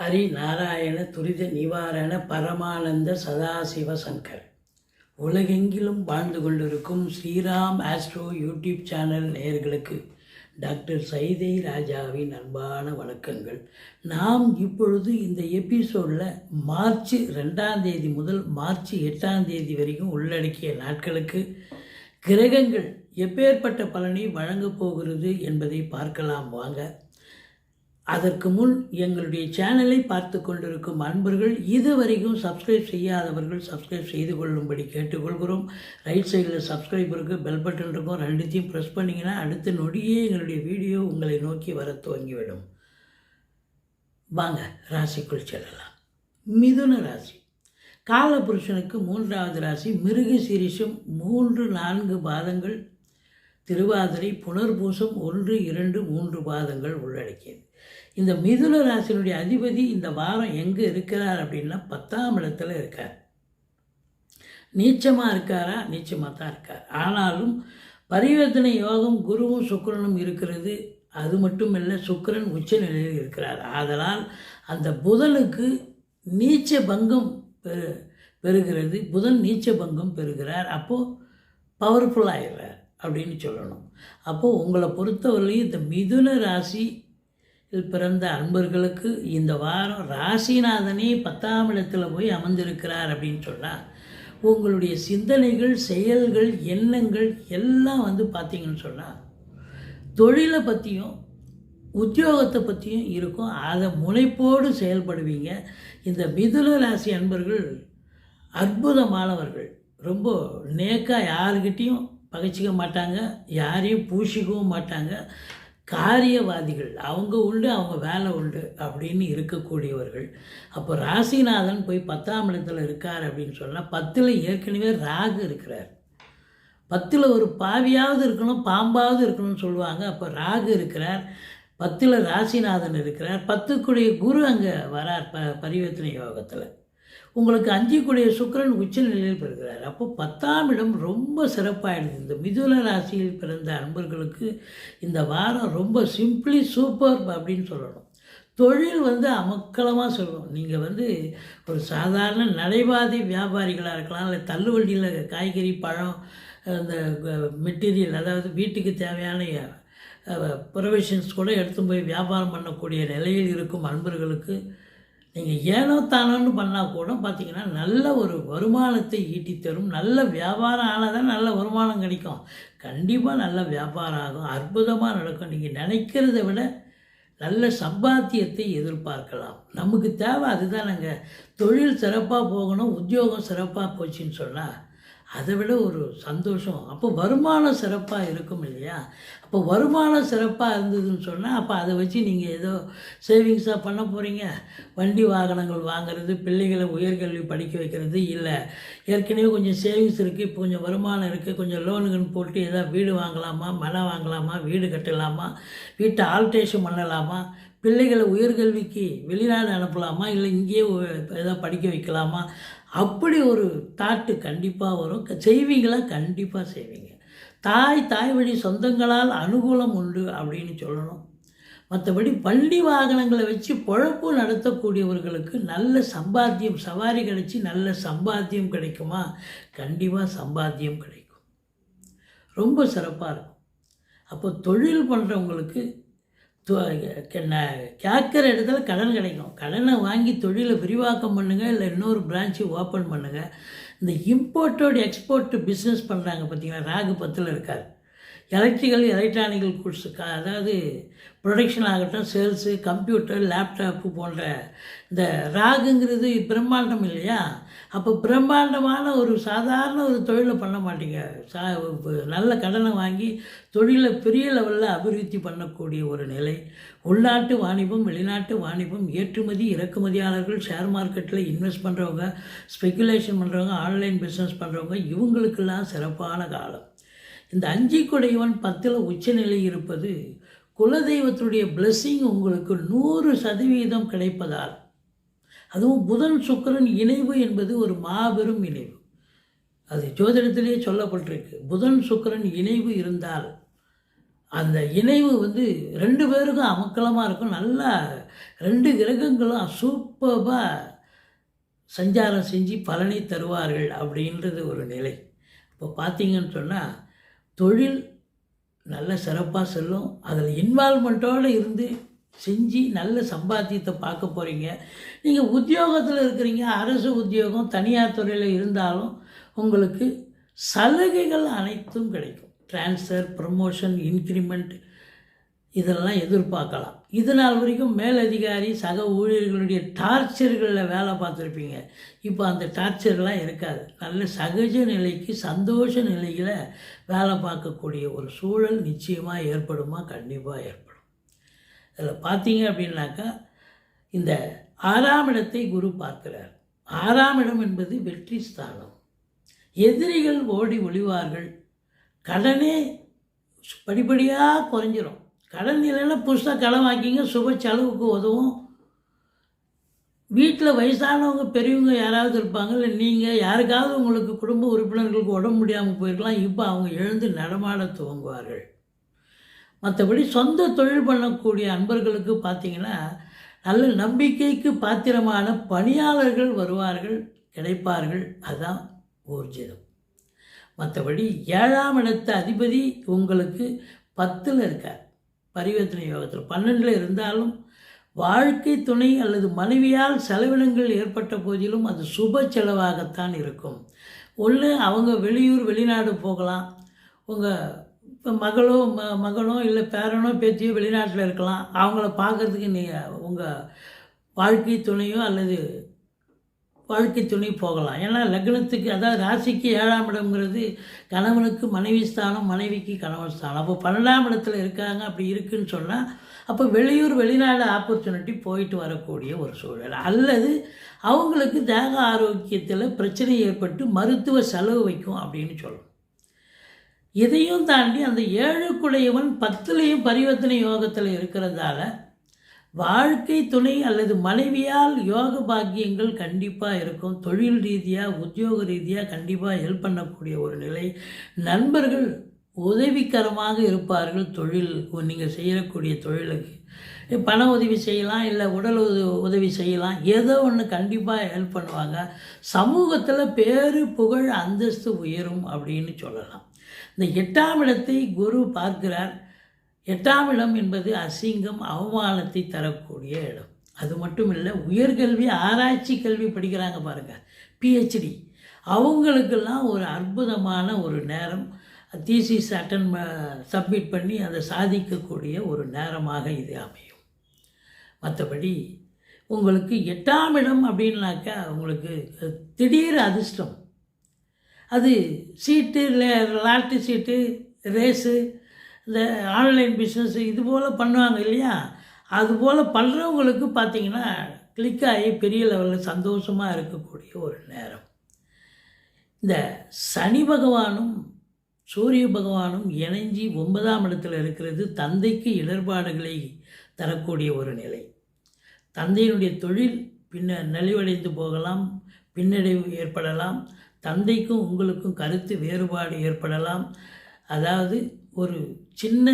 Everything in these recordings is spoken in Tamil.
ஹரி நாராயண துரித நிவாரண பரமானந்த சதாசிவ சங்கர். உலகெங்கிலும் வாழ்ந்து கொண்டிருக்கும் ஸ்ரீராம் ஆஸ்ட்ரோ யூடியூப் சேனல் நேயர்களுக்கு டாக்டர் சைதை ராஜாவின் அன்பான வணக்கங்கள். நாம் இப்பொழுது இந்த எபிசோடில் மார்ச் ரெண்டாம் தேதி முதல் மார்ச் எட்டாம் தேதி வரைக்கும் உள்ளடக்கிய நாட்களுக்கு கிரகங்கள் எப்பேற்பட்ட பலனை வழங்கப் போகிறது என்பதை பார்க்கலாம் வாங்க. அதற்கு முன் எங்களுடைய சேனலை பார்த்து கொண்டிருக்கும் அன்பர்கள் இதுவரைக்கும் சப்ஸ்கிரைப் செய்யாதவர்கள் சப்ஸ்கிரைப் செய்து கொள்ளும்படி கேட்டுக்கொள்கிறோம். ரைட் சைடில் சப்ஸ்கிரைப் இருக்குது பெல் பட்டன் இருக்கும். ரெண்டுத்தையும் ப்ரெஸ் பண்ணிங்கன்னா அடுத்த நொடியே எங்களுடைய வீடியோ உங்களை நோக்கி வர துவங்கிவிடும். வாங்க ராசிக்குள் செல்லலாம். மிதுன ராசி. காலபுருஷனுக்கு மூன்றாவது ராசி மிருக சீரிஷம் மூன்று நான்கு பாதங்கள் திருவாதிரை புனர்பூசம் ஒன்று இரண்டு மூன்று பாதங்கள் உள்ளடக்கியது. இந்த மிதுன ராசியினுடைய அதிபதி இந்த வாரம் எங்கே இருக்கிறார் அப்படின்னா பத்தாம் இடத்துல இருக்கார். நீச்சமாக இருக்காரா? நீச்சமாக தான் இருக்கார். ஆனாலும் பரிவர்த்தனை யோகம் குருவும் சுக்கரனும் இருக்கிறது. அது மட்டும் இல்லை சுக்கரன் உச்ச நிலையில் இருக்கிறார். ஆதலால் அந்த புதனுக்கு நீச்ச பங்கம் பெரு பெறுகிறது. புதன் நீச்ச பங்கம் பெறுகிறார். அப்போது பவர்ஃபுல்லாகிடுறார் அப்படின்னு சொல்லணும். அப்போது உங்களை பொறுத்தவரையும் இந்த மிதுன ராசி பிறந்த அன்பர்களுக்கு இந்த வாரம் ராசிநாதனே பத்தாம் இடத்துல போய் அமர்ந்திருக்கிறார் அப்படின்னு சொன்னால் உங்களுடைய சிந்தனைகள் செயல்கள் எண்ணங்கள் எல்லாம் வந்து பார்த்தீங்கன்னு சொன்னால் தொழிலை பற்றியும் உத்தியோகத்தை பற்றியும் இருக்கும். அதை முனைப்போடு செயல்படுவீங்க. இந்த மிதுன ராசி அன்பர்கள் அற்புதமானவர்கள். ரொம்ப நேக்காக யாருக்கிட்டேயும் பகைச்சிக்க மாட்டாங்க யாரையும் பூசிக்கவும் மாட்டாங்க. காரியவாதிகள் அவங்க உண்டு அவங்க வேலை உண்டு அப்படின்னு இருக்கக்கூடியவர்கள். அப்போ ராசிநாதன் போய் பத்தாம் இடத்துல இருக்கார் அப்படின்னு சொன்னால் பத்தில் ஏற்கனவே ராகு இருக்கிறார். பத்தில் ஒரு பாவியாவது இருக்கணும் பாம்பாவது இருக்கணும்னு சொல்லுவாங்க. அப்போ ராகு இருக்கிறார் பத்தில் ராசிநாதன் இருக்கிறார் பத்துக்குடைய குரு அங்கே வரார் ப பரிவர்த்தனை யோகத்தில். உங்களுக்கு அஞ்சுக்குடைய சுக்கிரன் உச்ச நிலையில் பெறுகிறார் அப்போ பத்தாம் இடம் ரொம்ப சிறப்பாகிடுது இந்த மிதுன ராசியில் பிறந்த அன்பர்களுக்கு இந்த வாரம் ரொம்ப சிம்பிளி சூப்பர் அப்படின்னு சொல்லணும். தொழில் வந்து அமக்கலமாக சொல்லணும். நீங்கள் வந்து ஒரு சாதாரண நடைபாதை வியாபாரிகளாக இருக்கலாம் இல்லை தள்ளுவண்டியில் காய்கறி பழம் அந்த மெட்டீரியல் அதாவது வீட்டுக்கு தேவையான ப்ரொவிஷன்ஸ் கூட எடுத்து போய் வியாபாரம் பண்ணக்கூடிய நிலையில் இருக்கும் அன்பர்களுக்கு நீங்கள் ஏனோ தானோன்னு பண்ணால் கூட பார்த்தீங்கன்னா நல்ல ஒரு வருமானத்தை ஈட்டி தரும். நல்ல வியாபாரம் ஆனால் தான் நல்ல வருமானம் கிடைக்கும். கண்டிப்பாக நல்ல வியாபாரம் ஆகும். அற்புதமாக நடக்கும். நீங்கள் நினைக்கிறத விட நல்ல சம்பாத்தியத்தை எதிர்பார்க்கலாம். நமக்கு தேவை அதுதானங்க. தொழில் சிறப்பாக போகணும் உத்தியோகம் சிறப்பாக போச்சுன்னு சொன்னால் அதை விட ஒரு சந்தோஷம். அப்போ வருமானம் சிறப்பாக இருக்கும் இல்லையா? அப்போ வருமானம் சிறப்பாக இருந்ததுன்னு சொன்னால் அப்போ அதை வச்சு நீங்கள் ஏதோ சேவிங்ஸாக பண்ண போகிறீங்க வண்டி வாகனங்கள் வாங்குறது பிள்ளைகளை உயர்கல்வி படிக்க வைக்கிறது இல்லை. ஏற்கனவே கொஞ்சம் சேவிங்ஸ் இருக்குது இப்போ கொஞ்சம் வருமானம் இருக்குது கொஞ்சம் லோனுக்குன்னு போட்டு ஏதாவது வீடு வாங்கலாமா மனை வாங்கலாமா வீடு கட்டலாமா வீட்டை ஆல்ட்ரேஷன் பண்ணலாமா? பிள்ளைகளை உயர்கல்விக்கு வெளிநாடு அனுப்பலாமா? இல்லை இங்கேயே எதாவது படிக்க வைக்கலாமா? அப்படி ஒரு தாட்டு கண்டிப்பாக வரும். செய்வீங்களா? கண்டிப்பாக செய்வீங்க. தாய் தாய் வழி சொந்தங்களால் அனுகூலம் உண்டு அப்படின்னு சொல்லணும். மற்றபடி வண்டி வாகனங்களை வச்சு பொழப்பு நடத்தக்கூடியவர்களுக்கு நல்ல சம்பாத்தியம் சவாரி கிடைச்சி நல்ல சம்பாத்தியம் கிடைக்குமா? கண்டிப்பாக சம்பாத்தியம் கிடைக்கும். ரொம்ப சிறப்பாக இருக்கும். அப்போ தொழில் பண்ணுறவங்களுக்கு கேட்குற இடத்துல கடன் கிடைக்கும். கடனை வாங்கி தொழிலை விரிவாக்கம் பண்ணுங்கள் இல்லை இன்னொரு பிரான்ச்சு ஓப்பன் பண்ணுங்கள் இந்த இம்போர்ட்டோட எக்ஸ்போர்ட்டு பிஸ்னஸ் பண்ணுறாங்க பார்த்தீங்களா ராகு பத்தில் இருக்கார். எலக்ட்ரிக்கல் எலக்ட்ரானிக்கல் கூட்ஸு அதாவது ப்ரொடக்ஷன் ஆகட்டும் சேல்ஸு கம்ப்யூட்டர் லேப்டாப்பு போன்ற இந்த ராகுங்கிறது பிரம்மாண்டம் இல்லையா? அப்போ பிரம்மாண்டமான ஒரு சாதாரண ஒரு தொழிலை பண்ண மாட்டீங்க. சா நல்ல கடனை வாங்கி தொழிலை பெரிய லெவலில் அபிவிருத்தி பண்ணக்கூடிய ஒரு நிலை. உள்நாட்டு வாணிபம் வெளிநாட்டு வாணிபம் ஏற்றுமதி இறக்குமதியாளர்கள் ஷேர் மார்க்கெட்டில் இன்வெஸ்ட் பண்ணுறவங்க ஸ்பெக்குலேஷன் பண்ணுறவங்க ஆன்லைன் பிஸ்னஸ் பண்ணுறவங்க இவங்களுக்கெல்லாம் சிறப்பான காலம். இந்த அஞ்சி பத்தில் உச்சநிலை இருப்பது குலதெய்வத்துடைய பிளெஸ்ஸிங் உங்களுக்கு நூறு சதவீதம் கிடைப்பதால். அதுவும் புதன் சுக்கரன் இணைவு என்பது ஒரு மாபெரும் இணைவு. அது ஜோதிடத்திலே சொல்லப்பட்டிருக்கு. புதன் சுக்கரன் இணைவு இருந்தால் அந்த இணைவு வந்து ரெண்டு பேருக்கும் அமக்கலமாக இருக்கும். நல்லா ரெண்டு கிரகங்களும் சூப்பராக சஞ்சாரம் செஞ்சு பலனை தருவார்கள் அப்படின்றது ஒரு நிலை. இப்போ பார்த்தீங்கன்னு சொன்னால் தொழில் நல்ல சிறப்பாக செல்லும். அதில் இன்வால்மெண்ட்டோடு இருந்து செஞ்சு நல்ல சம்பாத்தியத்தை பார்க்க போகிறீங்க நீங்கள் உத்தியோகத்தில் இருக்கிறீங்க அரசு உத்தியோகம் தனியார் துறையில் இருந்தாலும் உங்களுக்கு சலுகைகள் அனைத்தும் கிடைக்கும். ட்ரான்ஸ்ஃபர் ப்ரமோஷன் இன்க்ரிமெண்ட் இதெல்லாம் எதிர்பார்க்கலாம். இது நாள் வரைக்கும் மேலதிகாரி சக ஊழியர்களுடைய டார்ச்சர்களில் வேலை பார்த்துருப்பீங்க. இப்போ அந்த டார்ச்சர்லாம் இருக்காது. நல்ல சகஜ நிலைக்கு சந்தோஷ நிலையில் வேலை பார்க்கக்கூடிய ஒரு சூழல் நிச்சயமாக ஏற்படுமா? கண்டிப்பாக ஏற்படும். இதில் பார்த்தீங்க அப்படின்னாக்கா இந்த ஆறாம் இடத்தை குரு பார்க்கிறார். ஆறாம் இடம் என்பது வெற்றி ஸ்தானம். எதிரிகள் ஓடி ஒளிவார்கள். கடனே படிப்படியாக குறைஞ்சிரும். கடன் புதுசாக கடன் வாங்கிங்க சுப செலவுக்கு உதவும். வீட்டில் வயசானவங்க பெரியவங்க யாராவது இருப்பாங்க இல்லை நீங்கள் யாருக்காவது உங்களுக்கு குடும்ப உறுப்பினர்களுக்கு உடம்பு முடியாமல் போயிருக்கலாம். இப்போ அவங்க எழுந்து நடமாட துவங்குவார்கள். மற்றபடி சொந்த தொழில் பண்ணக்கூடிய அன்பர்களுக்கு பார்த்தீங்கன்னா நல்ல நம்பிக்கைக்கு பாத்திரமான பணியாளர்கள் வருவார்கள் கிடைப்பார்கள். அதுதான் ஊர்ஜிதம். மற்றபடி ஏழாம் இடத்த அதிபதி உங்களுக்கு பத்தில் இருக்கார். பரிவர்த்தனை யோகத்தில் பன்னெண்டில் இருந்தாலும் வாழ்க்கை துணை அல்லது மனைவியால் செலவினங்கள் ஏற்பட்ட போதிலும் அது சுப செலவாகத்தான் இருக்கும். ஒன்று அவங்க வெளியூர் வெளிநாடு போகலாம். உங்கள் இப்போ மகளோ ம மகனோ இல்லை பேரனோ பேத்தியோ வெளிநாட்டில் இருக்கலாம். அவங்கள பார்க்குறதுக்கு நீங்கள் உங்கள் வாழ்க்கை துணையோ அல்லது வாழ்க்கை துணை போகலாம். ஏன்னா லக்னத்துக்கு அதாவது ராசிக்கு ஏழாம் இடம்ங்கிறது கணவனுக்கு மனைவி ஸ்தானம் மனைவிக்கு கணவன் ஸ்தானம். அப்போ பன்னெண்டாம் இடத்துல இருக்காங்க அப்படி இருக்குன்னு சொன்னால் அப்போ வெளியூர் வெளிநாடு ஆப்பர்ச்சுனிட்டி போயிட்டு வரக்கூடிய ஒரு சூழல். அல்லது அவங்களுக்கு தேக ஆரோக்கியத்தில் பிரச்சனை ஏற்பட்டு மருத்துவ செலவு வைக்கும் அப்படின்னு சொல்லணும் இதையும் தாண்டி அந்த ஏழுக்குடையவன் பத்துலேயும் பரிவர்த்தனை யோகத்தில் இருக்கிறதால வாழ்க்கை துணை அல்லது மனைவியால் யோக பாக்கியங்கள் கண்டிப்பாக இருக்கும். தொழில் ரீதியாக உத்தியோக ரீதியாக கண்டிப்பாக ஹெல்ப் பண்ணக்கூடிய ஒரு நிலை. நண்பர்கள் உதவிகரமாக இருப்பார்கள். தொழில் நீங்கள் செய்யக்கூடிய தொழிலுக்கு. பண உதவி செய்யலாம் இல்லை உடல் உத உதவி செய்யலாம். ஏதோ ஒன்று கண்டிப்பாக ஹெல்ப் பண்ணுவாங்க. சமூகத்தில் பேரு புகழ் அந்தஸ்து உயரும் அப்படின்னு சொல்லலாம். இந்த எட்டாம் இடத்தை குரு பார்க்கிறார். எட்டாம் இடம் என்பது அசிங்கம் அவமானத்தை தரக்கூடிய இடம். அது மட்டும் இல்லை உயர்கல்வி ஆராய்ச்சி கல்வி படிக்கிறாங்க பாருங்கள் பிஹெச்டி அவங்களுக்கெல்லாம் ஒரு அற்புதமான ஒரு நேரம் தீசிஸ் அட்டன் சப்மிட் பண்ணி அதை சாதிக்கக்கூடிய ஒரு நேரமாக இது அமையும். மற்றபடி உங்களுக்கு எட்டாம் இடம் அப்படின்னாக்கா உங்களுக்கு திடீர் அதிர்ஷ்டம். அது சீட்டு லாட்டு சீட்டு ரேஸு இந்த ஆன்லைன் பிஸ்னஸ் இது போல் பண்ணுவாங்க இல்லையா? அதுபோல் பண்ணுறவங்களுக்கு பார்த்திங்கன்னா கிளிக் ஆகி பெரிய லெவலில் சந்தோஷமாக இருக்கக்கூடிய ஒரு நேரம். இந்த சனி பகவானும் சூரிய பகவானும் இணைஞ்சி ஒன்பதாம் இடத்துல இருக்கிறது தந்தைக்கு இடர்பாடுகளை தரக்கூடிய ஒரு நிலை. தந்தையினுடைய தொழில் பின்ன நலிவடைந்து போகலாம் பின்னடைவு ஏற்படலாம் தந்தைக்கும் உங்களுக்கும் கருத்து வேறுபாடு ஏற்படலாம் அதாவது ஒரு சின்ன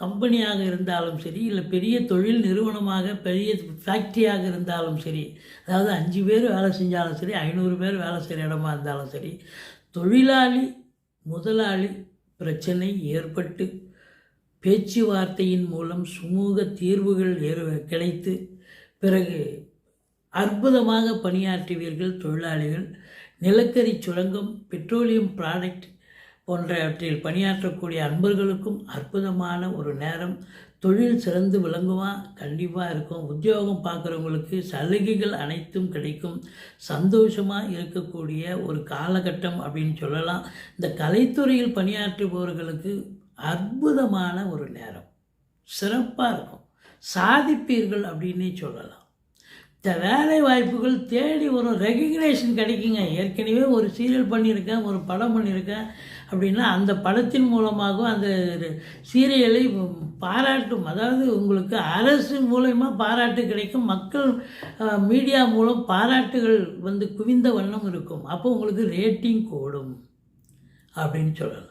கம்பெனியாக இருந்தாலும் சரி இல்லை பெரிய தொழில் நிறுவனமாக பெரிய ஃபேக்ட்ரியாக இருந்தாலும் சரி அதாவது அஞ்சு பேர் வேலை செஞ்சாலும் சரி ஐநூறு பேர் வேலை செய்கிற இடமா இருந்தாலும் சரி தொழிலாளி முதலாளி பிரச்சனை ஏற்பட்டு பேச்சுவார்த்தையின் மூலம் சுமூக தீர்வுகள் ஏறு கிடைத்து பிறகு அற்புதமாக பணியாற்றுவீர்கள் தொழிலாளிகள். நிலக்கரி சுரங்கம் பெட்ரோலியம் ப்ராடக்ட் போன்றவற்றில் பணியாற்றக்கூடிய அன்பர்களுக்கும் அற்புதமான ஒரு நேரம். தொழில் சிறந்து விளங்குமா கண்டிப்பாக இருக்கும். உத்தியோகம் பார்க்குறவங்களுக்கு சலுகைகள் அனைத்தும் கிடைக்கும். சந்தோஷமாக இருக்கக்கூடிய ஒரு காலகட்டம் அப்படின்னு சொல்லலாம். இந்த கலைத்துறையில் பணியாற்றுபவர்களுக்கு அற்புதமான ஒரு நேரம். சிறப்பாக இருக்கும். சாதிப்பீர்கள் அப்படின்னே சொல்லலாம். இந்த வேலை வாய்ப்புகள் தேடி வரும். ரெகக்னேஷன் கிடைக்குங்க. ஏற்கனவே ஒரு சீரியல் பண்ணியிருக்கேன் ஒரு படம் பண்ணியிருக்கேன். அப்படின்னா அந்த படத்தின் மூலமாகவும் அந்த சீரியலை பாராட்டும். அதாவது உங்களுக்கு அரசு மூலயமா பாராட்டு கிடைக்கும். மக்கள் மீடியா மூலம் பாராட்டுகள் வந்து குவிந்த வண்ணம் இருக்கும். அப்போ உங்களுக்கு ரேட்டிங் கூடும் அப்படின்னு சொல்லலாம்.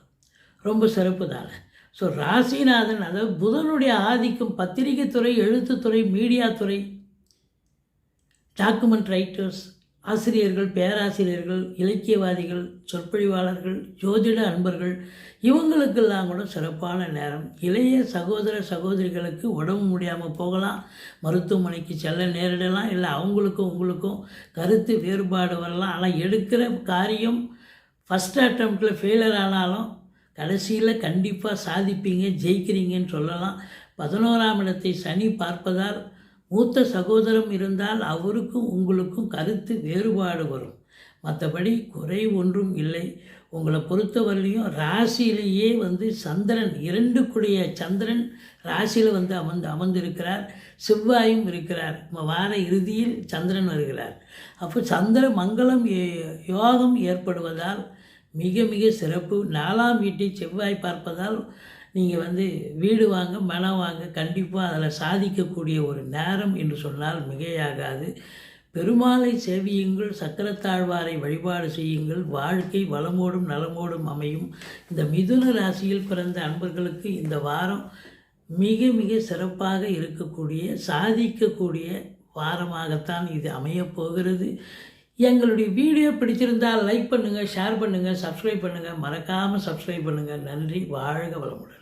ரொம்ப சிறப்பு தானே. ஸோ ராசிநாதன் அதாவது புதனுடைய ஆதிக்கம் பத்திரிகை துறை எழுத்துத்துறை மீடியா துறை டாக்குமெண்ட் ரைட்டர்ஸ் ஆசிரியர்கள் பேராசிரியர்கள் இலக்கியவாதிகள் சொற்பொழிவாளர்கள் ஜோதிட அன்பர்கள் இவங்களுக்கெல்லாம் கூட சிறப்பான நேரம். இளைய சகோதர சகோதரிகளுக்கு உடம்பு முடியாமல் போகலாம் மருத்துவமனைக்கு செல்ல நேரிடலாம் இல்லை அவங்களுக்கும் உங்களுக்கும் கருத்து வேறுபாடு வரலாம். ஆனால் எடுக்கிற காரியம் ஃபஸ்ட் அட்டம்ப்டில் ஃபெயிலர் ஆனாலும் கடைசியில் கண்டிப்பாக சாதிப்பீங்க ஜெயிக்கிறீங்கன்னு சொல்லலாம். பதினோராம் இடத்தை சனி பார்ப்பதால் மூத்த சகோதரம் இருந்தால் அவருக்கும் உங்களுக்கும் கருத்து வேறுபாடு வரும். மற்றபடி குறை ஒன்றும் இல்லை. உங்களை பொறுத்தவரையிலையும் ராசியிலேயே வந்து சந்திரன் இரண்டு கூடிய சந்திரன் ராசியில் வந்து அமர்ந்து அமர்ந்திருக்கிறார். செவ்வாயும் இருக்கிறார். வார இறுதியில் சந்திரன் வருகிறார். அப்போ சந்திர மங்களம் ஏ- யோகம் ஏற்படுவதால் மிக மிக சிறப்பு. நாலாம் வீட்டை செவ்வாய் பார்ப்பதால் நீங்கள் வந்து வீடு வாங்க மனம் வாங்க கண்டிப்பாக அதில் சாதிக்கக்கூடிய ஒரு நேரம் என்று சொன்னால் மிகையாகாது. பெருமாளை சேவியுங்கள் சக்கரத்தாழ்வாரை வழிபாடு செய்யுங்கள். வாழ்க்கை வளமோடும் நலமோடும் அமையும். இந்த மிதுன ராசியில் பிறந்த அன்பர்களுக்கு இந்த வாரம் மிக மிக சிறப்பாக இருக்கக்கூடிய சாதிக்கக்கூடிய வாரமாகத்தான் இது அமையப் போகிறது. எங்களுடைய வீடியோ பிடிச்சிருந்தால் லைக் பண்ணுங்கள் ஷேர் பண்ணுங்கள் சப்ஸ்கிரைப் பண்ணுங்கள் மறக்காமல் சப்ஸ்கிரைப் பண்ணுங்கள் நன்றி வாழ்க வளமுடன்.